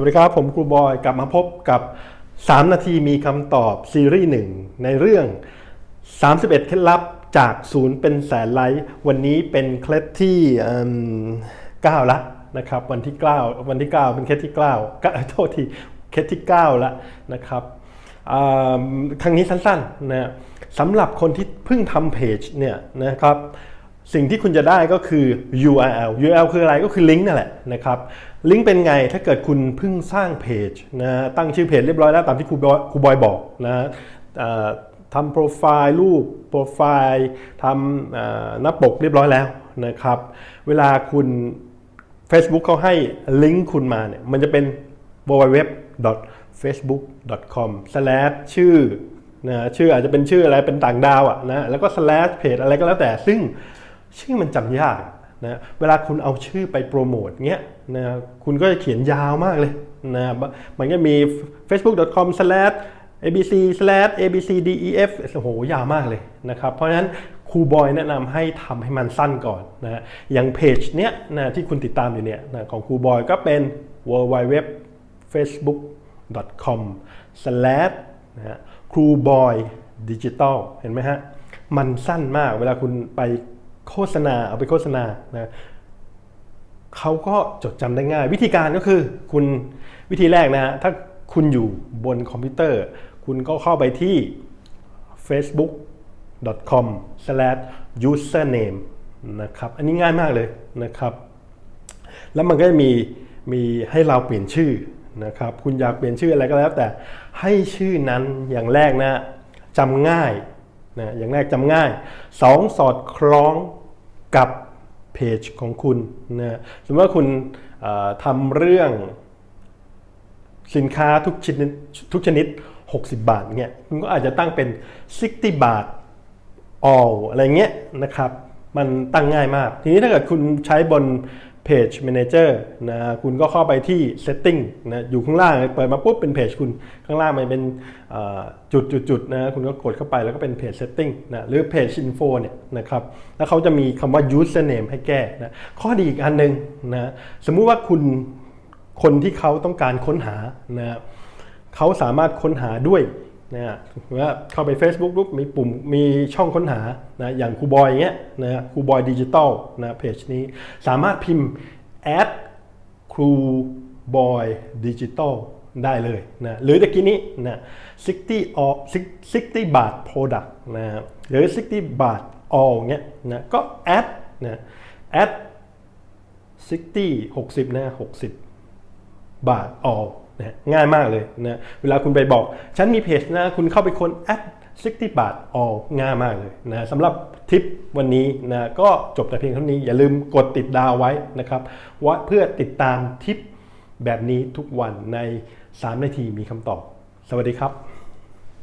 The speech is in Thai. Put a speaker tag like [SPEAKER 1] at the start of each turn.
[SPEAKER 1] วัสดีครับผมครูบอยกลับมาพบกับ 3 นาทีมีคำตอบซีรีส์หนึ่งในเรื่อง 31 เคล็ดลับจากศูนย์เป็นแสนไลค์วันนี้เป็นเคล็ดที่อืม9ละนะครับวันที่ 9 วันที่ 9 เป็นเคล็ดที่9ก็โทษทีเคล็ดที่9ละนะครับครั้งนี้สั้นๆนะสำหรับคนที่เพิ่งทำเพจเนี่ยนะครับ สิ่งที่คุณจะได้ก็คือ URL URL คืออะไรก็คือลิงก์นั่นแหละนะครับลิงก์เป็นไงถ้าเกิดคุณเพิ่งสร้างเพจนะตั้งชื่อเพจเรียบร้อยแล้วตามที่ครูบอยครูบอยบอกนะทำโปรไฟล์รูปโปรไฟล์ทำหน้าปกเรียบร้อยแล้วนะครับเวลาคุณ Facebook เขาให้ลิงก์คุณมาเนี่ยมันจะเป็น www.facebook.com ชื่อนะชื่ออาจจะเป็นชื่ออะไรเป็นต่างดาวอะนะแล้วก็ slash เพจอะไรก็แล้วแต่ซึ่ง ชื่อมันจำยากนะเวลาคุณเอาชื่อไปโปรโมทเงี้ยนะคุณก็จะเขียนยาวมากเลยนะมันก็มี facebook.com/abc/abcdef โอ้โหยาวมากเลยนะครับ เพราะฉะนั้นครูบอยแนะนำให้ทำให้มันสั้นก่อนนะอย่างเพจเนี้ยนะที่คุณติดตามอยู่เนี่ยนะของครูบอยก็เป็น www facebook.com slash นะครูบอยดิจิตอลเห็นไหมฮะ มันสั้นมากเวลาคุณไป โฆษณาเอาไปโฆษณานะเขาก็จดจำได้ง่าย วิธีการก็คือคุณวิธีแรกนะฮะถ้าคุณอยู่บนคอมพิวเตอร์ คุณก็เข้าไปที่ facebook.com/username นะครับอันนี้ง่ายมากเลยนะครับ แล้วมันก็จะมีมีให้เราเปลี่ยนชื่อนะครับ คุณอยากเปลี่ยนชื่ออะไรก็แล้วแต่ให้ชื่อนั้นอย่างแรกนะจำง่าย นะอย่างแรกจำง่ายสองสอดคล้องกับเพจของคุณนะสมมติว่าคุณทำเรื่องสินค้าทุกชนิดทุกชนิด 60 บาทเนี่ยคุณก็อาจจะตั้งเป็น 60 บาท all อะไรเงี้ยนะครับ มันตั้งง่ายมาก ทีนี้ถ้าเกิดคุณใช้บน Page Manager นะคุณก็เข้าไปที่ Setting นะอยู่ข้างล่างเปิดมาปุ๊บเป็นเพจคุณข้างล่างมันเป็นจุดจุดจุดนะคุณก็กดเข้าไปแล้วก็เป็น Page Setting นะหรือ Page Info เนี่ยนะครับแล้วเขาจะมีคำว่า Username ให้แก้นะข้อดีอีกอันหนึ่งนะสมมุติว่าคุณคนที่เขาต้องการค้นหานะเขาสามารถค้นหาด้วย นะฮะว่าเข้าไป Facebook ปุ๊บมีปุ่มมีช่องค้นหานะอย่างครูบอยอย่างเงี้ยนะครูบอยดิจิตอลนะเพจนี้สามารถพิมพ์ add ครูบอยดิจิตอลได้เลยนะหรือตะกี้นี้นะ60 all 60บาท product นะหรือ 60 บาท all เงี้ยนะก็ add นะ add 60 60นะ60 บาท all นะง่ายมากเลยนะเวลาคุณไปบอก ฉันมีเพจนะ คุณเข้าไปค้น at 60 บาท all ง่ายมากเลยนะสำหรับทิปวันนี้นะก็จบแต่เพียงเท่านี้อย่าลืมกดติดดาวไว้นะครับว่าเพื่อติดตามทิปแบบนี้ทุกวันใน 3 นาทีมีคำตอบ สวัสดีครับ